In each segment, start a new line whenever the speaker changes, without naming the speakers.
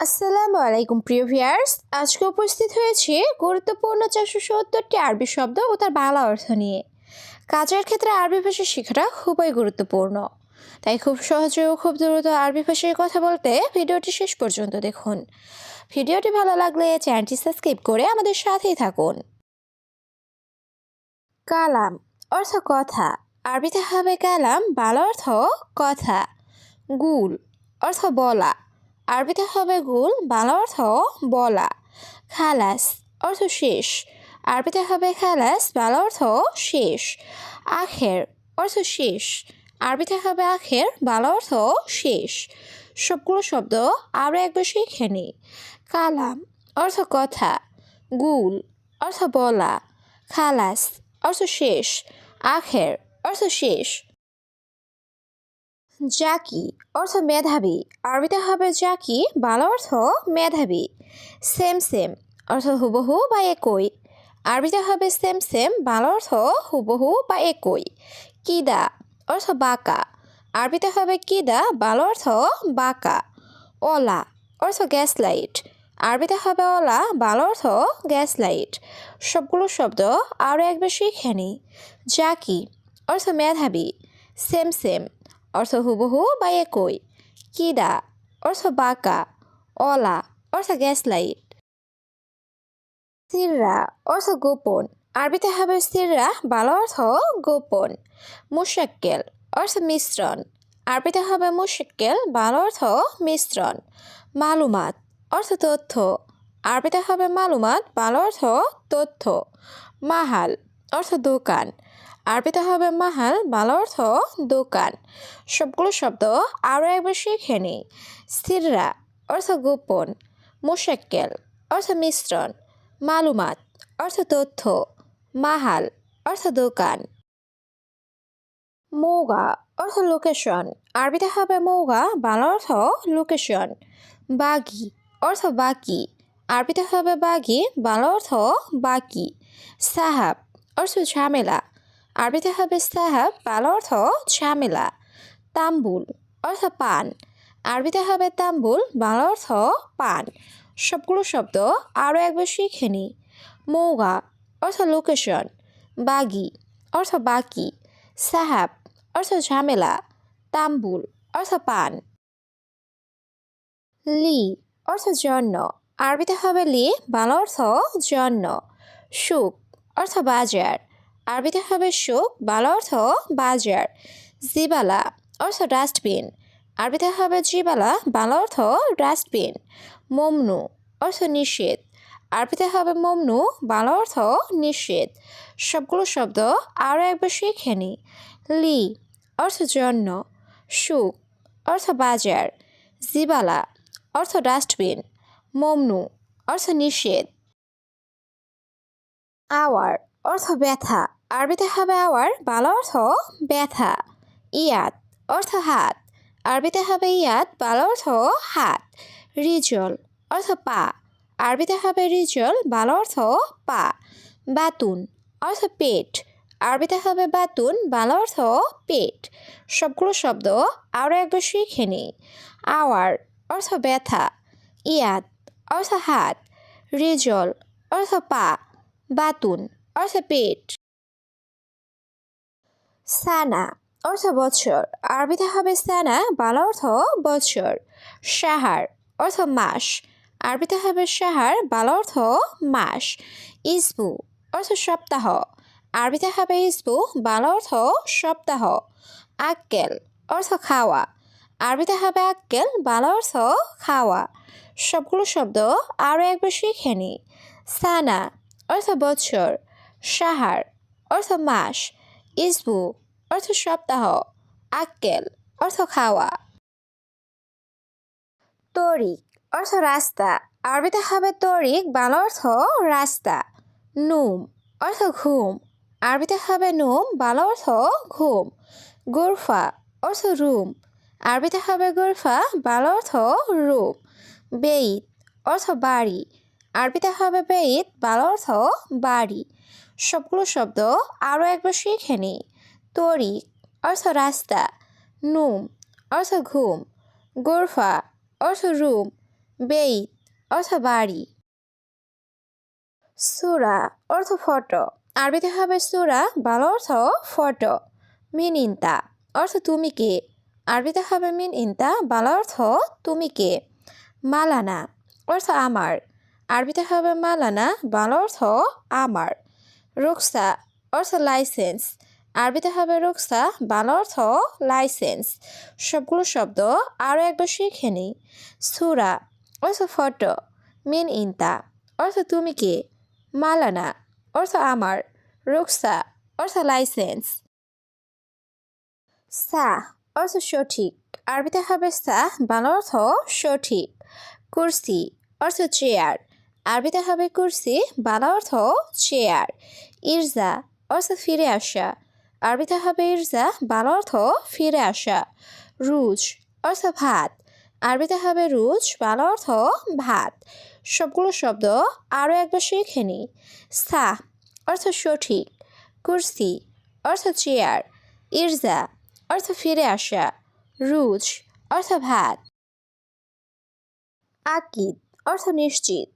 আসসালামু আলাইকুম, প্রিয় ভিয়ার্স আজকে উপস্থিত হয়েছে গুরুত্বপূর্ণ চারশো সত্তরটি আরবি শব্দ ও তার বাংলা অর্থ নিয়ে। কাজের ক্ষেত্রে আরবি ভাষা শেখাটা খুবই গুরুত্বপূর্ণ। তাই খুব সহজে ও খুব দ্রুত আরবি ভাষায় কথা বলতে ভিডিওটি শেষ পর্যন্ত দেখুন। ভিডিওটি ভালো লাগলে চ্যানেলটি সাবস্ক্রাইব করে আমাদের সাথেই থাকুন। কালাম অর্থ কথা। আরবিতে হবে কালাম, বাংলা অর্থ কথা। গুল অর্থ বলা। আরবিতে হবে গুল, বাংলা অর্থ বলা। খালাস অর্থ শেষ। আরবিতে হবে খালাস, বাংলা অর্থ শেষ। আখের অর্থ শেষ। আরবিতে হবে আখের, বাংলা অর্থ শেষ। সবগুলো শব্দ আরও একবার শিখে নিই। কালাম অর্থ কথা। গুল অর্থ বলা। খালাস অর্থ শেষ। আখের অর্থ শেষ। জাকি অর্থ মেধাবী। আরবিতে হবে জাকি, বাংলা অর্থ মেধাবী। সেম সেম, অর্থ হুবহু বা একই। আরবিতে হবে সেম সেম, বাংলা অর্থ হুবহু বা একই। কিদা, অর্থ বাঁকা। আরবিতে হবে কিদা, বাংলা অর্থ বাঁকা। ওলা অর্থ গ্যাস লাইট আরবিতে হবে ওলা বাংলা অর্থ গ্যাস লাইট সবগুলো শব্দ আরও একবার শিখে নিই জাকি, অর্থ মেধাবী। সেম সেম অর্থ হুবহু বা একই। কিদা অর্থ বাঁকা, অলা, অর্থ গ্যাস লাইট সিররা, অর্থ গোপন। আরবিতে হবে সিররা, বাংলা অর্থ গোপন। মুশাক্কেল, অর্থ মিশ্রণ। আরবিতে হবে মুশাক্কেল, বাংলা অর্থ মিশ্রণ। মালুমাত, অর্থ তথ্য। আরবিতে হবে মালুমাত, বাংলা অর্থ তথ্য। মাহাল, অর্থ দোকান। আরবিতে হবে মাহাল, বাংলা অর্থ দোকান। সবগুলো শব্দ আরও একবার শিখে নিই। স্থিররা, অর্থ গোপন। মুশাক্কেল, অর্থ মিশ্রণ। মালুমাত, অর্থ তথ্য। মাহাল, অর্থ দোকান। মৌগা, অর্থ লোকেশন। আরবিতে হবে মৌগা, বাংলা অর্থ লোকেশন। বাগি, অর্থ বাকি। আরবিতে হবে বাগি, বাংলা অর্থ বাকি। সাহাব, অর্থ ঝামেলা। আরবিতে হবে সাহাব, বাংলা অর্থ ঝামেলা। তাম্বুল অর্থ পান। আরবিতে হবে তাম্বুল, বাংলা অর্থ পান। সবগুলো শব্দ আরও একবার শিখে নিই। মৌগা অর্থ লোকেশন বাগি অর্থ বাকি। সাহাব অর্থ ঝামেলা। তাম্বুল অর্থ পান। লি অর্থ জন্য। আরবিতে হবে লি, বাংলা অর্থ জন্য। সুখ অর্থ বাজার। আরবিতে হবে সুখ, বাংলা অর্থ বাজার, জিবালা অর্থ ডাস্টবিন। আরবিতে হবে জিবালা, বাংলা অর্থ ডাস্টবিন। মমনু অর্থ নিষেধ। আরবিতে হবে মমনু, বাংলা অর্থ নিষেধ। সবগুলো শব্দ আরও একবার শিখে নি। লি অর্থ জন্য। সুখ অর্থ বাজার। জিবালা অর্থ ডাস্টবিন। মমনু অর্থ নিষেধ। আওয়ার অর্থ ব্যথা। আরবিতে হবে আওয়ার, বাংলা অর্থ ব্যথা, ইয়াদ, অর্থ হাত। আরবিতে হবে ইয়াদ, বাংলা অর্থ হাত, রিজল, অর্থ পা। আরবিতে হবে রিজল, বাংলা অর্থ পা। বাতুন, অর্থ পেট। আরবিতে হবে বাতুন, বাংলা অর্থ পেট। সবগুলো শব্দ আরও একবার শিখে নিই। আওয়ার, অর্থ ব্যথা। ইয়াদ, অর্থ হাত। রিজল, অর্থ পা। বাতুন, অর্থ পেট। সানা অর্থ বছর। আরবিতে হবে সানা, বাংলা অর্থ বছর। সাহার অর্থ মাস। আরবিতে হবে সাহার বাংলা অর্থ মাস। ইসবু অর্থ সপ্তাহ। আরবিতে হবে ইসবু, বাংলা অর্থ সপ্তাহ। আক্কেল অর্থ খাওয়া। আরবিতে হবে আক্কেল, বাংলা অর্থ খাওয়া। সবগুলো শব্দ আরও একবার শিখে নিই সানা অর্থ বছর। সাহার অর্থ মাস। ইসবু, অর্থ সপ্তাহ, আক্কেল, অর্থ খাওয়া। তরিক, অর্থ রাস্তা। আরবিতে হবে তরিক, বাংলা অর্থ রাস্তা। নুম, অর্থ ঘুম। আরবিতে হবে নুম, বাংলা অর্থ ঘুম। গোরফা, অর্থ রুম। আরবিতে হবে গোরফা, বাংলা অর্থ রুম। বেইত, অর্থ বাড়ি। আরবিতে হবে বেইত, বাংলা অর্থ বাড়ি। সবগুলো শব্দ আরও একবার শিখে নিই। তরিক অর্থ রাস্তা, নুম অর্থ ঘুম, গোরফা অর্থ রুম, বেইত অর্থ বাড়ি। সুরা অর্থ ফটো, আরবিতে হবে সুরা, বাংলা অর্থ ফটো, মিন ইন্তা অর্থ তুমি কে, আরবিতে হবে মিন ইন্তা, বাংলা অর্থ তুমি কে, মালানা অর্থ আমার, আরবিতে হবে মালানা, বাংলা অর্থ আমার। রুকসা অর্থ লাইসেন্স। আরবিতে হবে রুকসা, বাংলা অর্থ লাইসেন্স। সবগুলো শব্দ আরও একবার শিখে নিই। সুরা অর্থ ফটো, মিন ইনতা। অর্থ তুমি কে? মালানা। অর্থ আমার। রুকসা অর্থ লাইসেন্স। সা অর্থ সঠিক। আরবিতে হবে সা, বাংলা অর্থ সঠিক। কুর্সি অর্থ চেয়ার। আরবিতে হবে কুর্সি, বাংলা অর্থ চেয়ার ইরজা অর্থ ফিরে আসা। আরবিতে হবে ইরজা, বাংলা অর্থ ফিরে আসা। রুজ অর্থ ভাত। আরবিতে হবে রুজ, বাংলা অর্থ ভাত। সবগুলো শব্দ আরও একবার শিখে নিই সা অর্থ সঠিক। কুরসি অর্থ চেয়ার ইরজা অর্থ ফিরে আসা। রুজ অর্থ ভাত। আকিদ অর্থ নিশ্চিত।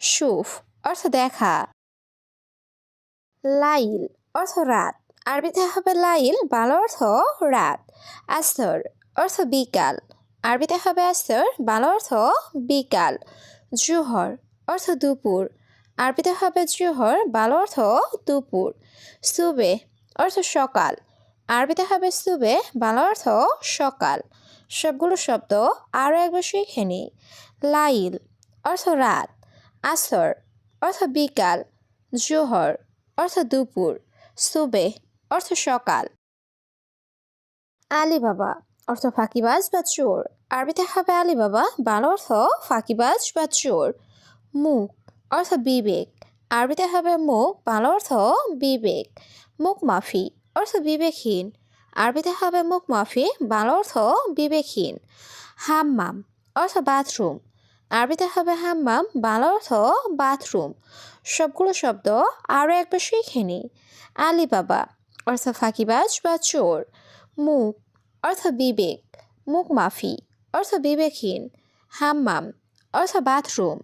সুফ অর্থ দেখা। লাইল অর্থ রাত। আরবিতে হবে লাইল, বাংলা অর্থ রাত। আস্তর অর্থ বিকাল। আরবিতে হবে আস্তর, বাংলা অর্থ বিকাল। জুহর অর্থ দুপুর। আরবিতে হবে জুহর, বাংলা অর্থ দুপুর। সুবে অর্থ সকাল। আরবিতে হবে সুবে, বাংলা অর্থ সকাল। সবগুলো শব্দ আরও একবার শিখে নিই। লাইল অর্থ রাত। আসর অর্থ বিকাল, জোহর অর্থ দুপুর, সুবে অর্থ সকাল। আলিবাবা, অর্থ ফাঁকিবাজ বা চোর। আরবিতে হবে আলিবাবা, বাংলা অর্থ ফাঁকিবাজ বা চোর। মুখ, অর্থ বিবেক। আরবিতে হবে মুখ, বাংলা অর্থ বিবেক। মুখ মাফি, অর্থ বিবেকহীন। আরবিতে হবে মুখ মাফি, বাংলা অর্থ বিবেকহীন। হাম্মাম, অর্থ বাথরুম। আরবিতে হবে হাম্মাম বাংলা অর্থ বাথরুম। সবগুলো শব্দ আরও একবার শিখে নিই। আলিবাবা, অর্থ ফাঁকিবাজ বা চোর। মুখ, অর্থ বিবেক। মুখ মাফি, অর্থ বিবেকহীন। হাম্মাম, অর্থ বাথরুম।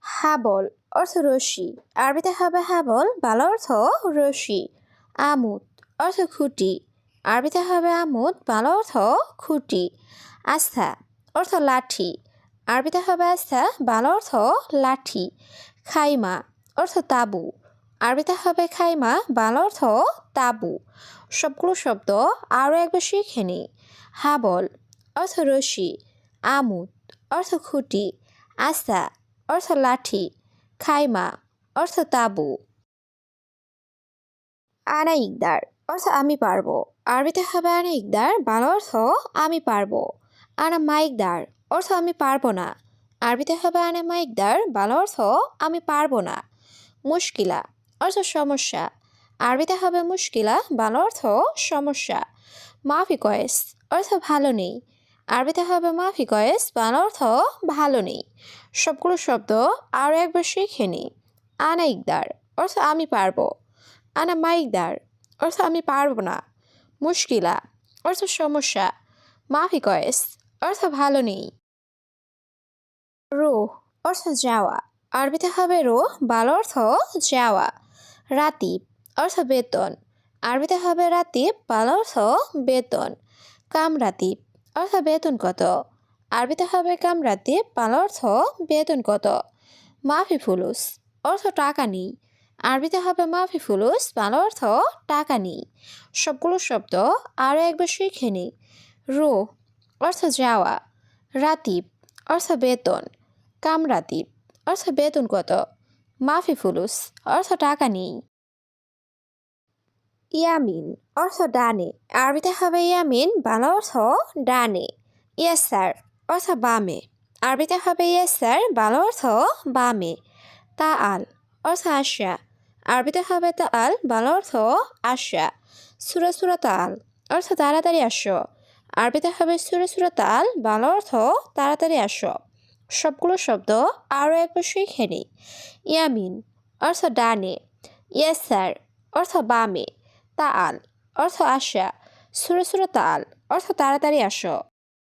হাবল, অর্থ রশি। আরবিতে হবে হাবল বাংলা অর্থ রশি। আমুদ, অর্থ খুঁটি। আরবিতে হবে আমুদ বাংলা অর্থ খুঁটি। আস্থা অর্থ লাঠি। আরবিতে হবে আস্থা, বাংলা অর্থ লাঠি। খাইমা, অর্থ তাবু। আরবিতে হবে খাইমা, বাংলা অর্থ তাবু। সবগুলো শব্দ আরও একবার শিখে নিই হাবল, অর্থ রশি। আমুদ, অর্থ খুঁটি। আস্থা, অর্থ লাঠি। খাইমা, অর্থ তাবু। আনা ইকদার, অর্থ আমি পারব। আরবিতে হবে আনা ইকদার, বাংলা অর্থ আমি পারব। আনা মাইকদার অর্থ আমি পারব না। আরবিতে হবে আনা মাইকদার বাংলা অর্থ আমি পারব না। মুশকিলা, অর্থ সমস্যা। আরবিতে হবে মুশকিলা, বাংলা অর্থ সমস্যা। মাফি কয়েস, অর্থ ভালো নেই। আরবিতে হবে মাফি কয়েস, বাংলা অর্থ ভালো নেই। সবগুলো শব্দ আরও একবার শিখে নিই আনা ইকদার অর্থ আমি পারব। আনা মাইকদার অর্থ আমি পারব না। মুশকিলা, অর্থ সমস্যা। মাফি কয়েস অর্থ ভালো নেই। রো অর্থ যাওয়া। আরবিতে হবে রো বাল অর্থ যাওয়া। রাতিব, অর্থ বেতন। আরবিতে হবে রাতিব বাল অর্থ বেতন। কামরাতিব, অর্থ বেতন কত? আরবিতে হবে কামরাতিব বাল অর্থ বেতন কত? মাফি ফুলুস, অর্থ টাকা নেই। আরবিতে হবে মাফি ফুলুস বাংলা অর্থ টাকা নেই। সবগুলো শব্দ আরও একবার শিখে নিই রো অর্থ যাওয়া রাতিব অর্থ বেতন কামরাতিব অর্থ বেতন কত? মাফি ফুলুস অর্থ টাকা নেই। ইয়ামিন অর্থ ডানে আরবিতে হবে ইয়ামিন, বাংলা অর্থ ডানে। ইয়াসার অর্থ বামে আরবিতে হবে ইয়েস স্যার ভালো অর্থ বামে। তা আল অর্থ আশা আরবিতে হবে তা আল ভালো অর্থ আশা সুরা সুরা তা আল, অর্থ তাড়াতাড়ি আসো। আরবিতে হবে সুরে সুরে তাল ভালো অর্থ তাড়াতাড়ি আসো। সবগুলো শব্দ আরও একবার শিখে নিই ইয়ামিন, অর্থ ডানে। ইয়েস স্যার অর্থ বামে। তাল অর্থ আশা সুরে সুরে তাল, অর্থ তাড়াতাড়ি আসো।